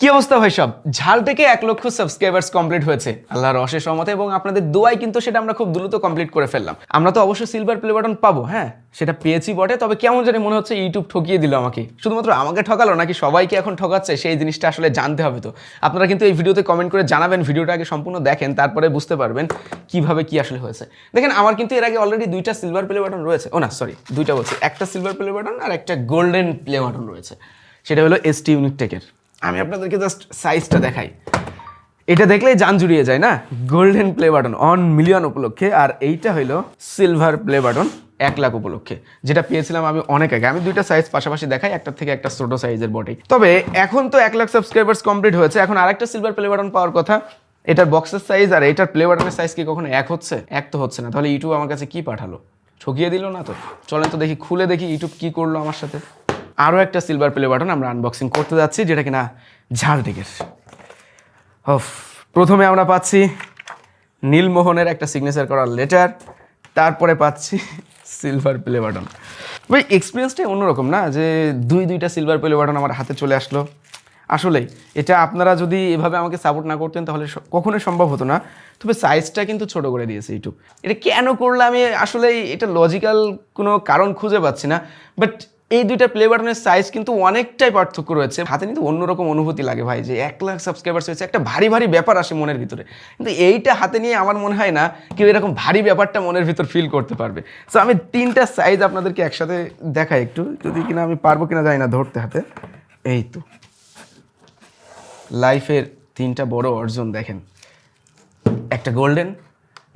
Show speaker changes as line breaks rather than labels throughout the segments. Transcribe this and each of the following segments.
কি অবস্থা ভাই সব? ঝাল থেকে এক লক্ষ সাবস্ক্রাইবার্স কমপ্লিট হয়েছে। আল্লাহর অশেষ রহমতে এবং আপনাদের দোয়াই কিন্তু সেটা আমরা খুব দ্রুত কমপ্লিট করে ফেললাম। আমরা তো অবশ্যই সিলভার প্লে বাটন পাবো হ্যাঁ? সেটা পেয়েছি বটে, তবে কেমন জানি মনে হচ্ছে ইউটিউব ঠকিয়ে দিল আমাকে। শুধুমাত্র আমাকে ঠকালো নাকি সবাইকে এখন ঠকাচ্ছে, সেই জিনিসটা আসলে জানতে হবে তো। আপনারা কিন্তু এই ভিডিওতে কমেন্ট করে জানাবেন, ভিডিওটা আগে সম্পূর্ণ দেখেন, তারপরে বুঝতে পারবেন কীভাবে কি আসলে হয়েছে। দেখেন, আমার কিন্তু এর আগে অলরেডি দুইটা সিলভার প্লে বাটন রয়েছে। ও না সরি দুইটা বলছি। একটা সিলভার প্লে বাটন আর একটা গোল্ডেন প্লে বাটন রয়েছে। সেটা হলো এস টি ইউনিক টেকের আমি আপনাদেরকে জাস্ট সাইজটা দেখাই। এটা দেখলেই জান জুড়িয়ে যায়, না? Golden play button on million উপলক্ষে, আর এইটা হইল সিলভার প্লে বাটন এক লাখ উপলক্ষে। যেটা পেয়েছিলাম আমি অনেক আগে। আমি দুইটা সাইজ পাশাপাশি দেখাই, একটা থেকে একটা ছোট সাইজের বটে। তবে এখন তো এক লাখ সাবস্ক্রাইবার্স কমপ্লিট হয়েছে। এখন আরেকটা সিলভার প্লে বাটন পাওয়ার কথা। এটার বক্সের সাইজ আর এটার প্লে বাটনের সাইজ কি কখনো এক হচ্ছে? এক তো হচ্ছে না। তাহলে ইউটিউব আমার কাছে কি পাঠালো? ঠকিয়ে দিল না তো? চলেন তো দেখি, খুলে দেখি ইউটিউব কি করল আমার সাথে। আরও একটা সিলভার প্লে বাটন আমরা আনবক্সিং করতে যাচ্ছি, যেটা কিনা টেকের অফ প্রথমে আমরা পাচ্ছি নীলমোহনের একটা সিগনেচার করার লেটার তারপরে পাচ্ছি সিলভার প্লে বাটন ভাই এক্সপিরিয়েন্সটাই অন্যরকম না, যে দুই দুইটা সিলভার প্লে বাটন আমার হাতে চলে আসলো। আসলেই, এটা আপনারা যদি এভাবে আমাকে সাপোর্ট না করতেন, তাহলে কখনোই সম্ভব হতো না। তবে সাইজটা কিন্তু ছোট করে দিয়েছে ইউটিউব এটা কেন করলে আমি আসলে এটা লজিক্যাল কোনো কারণ খুঁজে পাচ্ছি না বাট এই দুইটা প্লে বাটনের সাইজ কিন্তু অনেকটাই পার্থক্য রয়েছে। হাতে কিন্তু অন্যরকম অনুভূতি লাগে ভাই, যে এক লাখ সাবস্ক্রাইবার্স হয়েছে, একটা ভারী ভারী ব্যাপার আসে মনের ভিতরে। কিন্তু এইটা হাতে নিয়ে আমার মনে হয় না কেউ এরকম ভারী ব্যাপারটা মনের ভিতর ফিল করতে পারবে। সো আমি তিনটা সাইজ আপনাদেরকে একসাথে দেখাই একটু। যদি কিনা আমি পারব কিনা জানি না, ধরতে হাতে। এই তো। লাইফের তিনটা বড় অর্জন দেখেন। একটা গোল্ডেন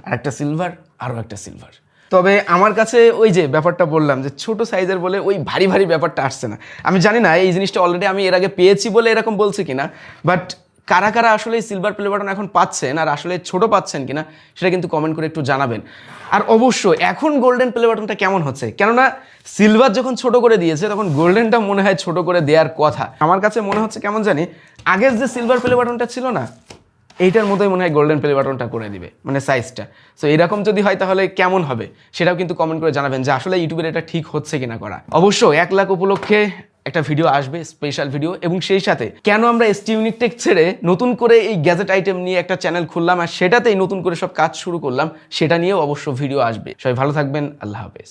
আর একটা সিলভার আরও একটা সিলভার তবে আমার কাছে ওই যে ব্যাপারটা বললাম যে ছোট সাইজের বলে ওই ভারী ভারী ব্যাপারটা আসছে না। আমি জানি না এই জিনিসটা অলরেডি আমি এর আগে পেয়েছি বলে এরকম বলছি কিনা বাট কারা কারা আসলে সিলভার প্লে বাটন এখন পাচ্ছেন আর আসলে ছোট পাচ্ছেন কিনা, সেটা কিন্তু কমেন্ট করে একটু জানাবেন। আর অবশ্যই এখন গোল্ডেন প্লে বাটনটা কেমন হচ্ছে? কেননা সিলভার যখন ছোট করে দিয়েছে, তখন গোল্ডেনটা মনে হয় ছোট করে দেওয়ার কথা। আমার কাছে মনে হচ্ছে কেমন জানি, আগের যে সিলভার প্লে বাটনটা ছিল না এইটার মতোই মনে হয় গোল্ডেন প্লে বাটনটা করে দিবে মানে সাইজটা সো এরকম যদি হয় তাহলে কেমন হবে? সেটাও কিন্তু কমেন্ট করে জানাবেন যে আসলে ইউটিউবের এটা ঠিক হচ্ছে কিনা করা। অবশ্য এক লাখ উপলক্ষে একটা ভিডিও আসবে স্পেশাল ভিডিও এবং সেই সাথে কেন আমরা এসটি ইউনিক টেক ছেড়ে নতুন করে এই গ্যাজেট আইটেম নিয়ে একটা চ্যানেল খুললাম আর সেটাতেই নতুন করে সব কাজ শুরু করলাম, সেটা নিয়েও অবশ্য ভিডিও আসবে। সবাই ভালো থাকবেন, আল্লাহ হাফেজ।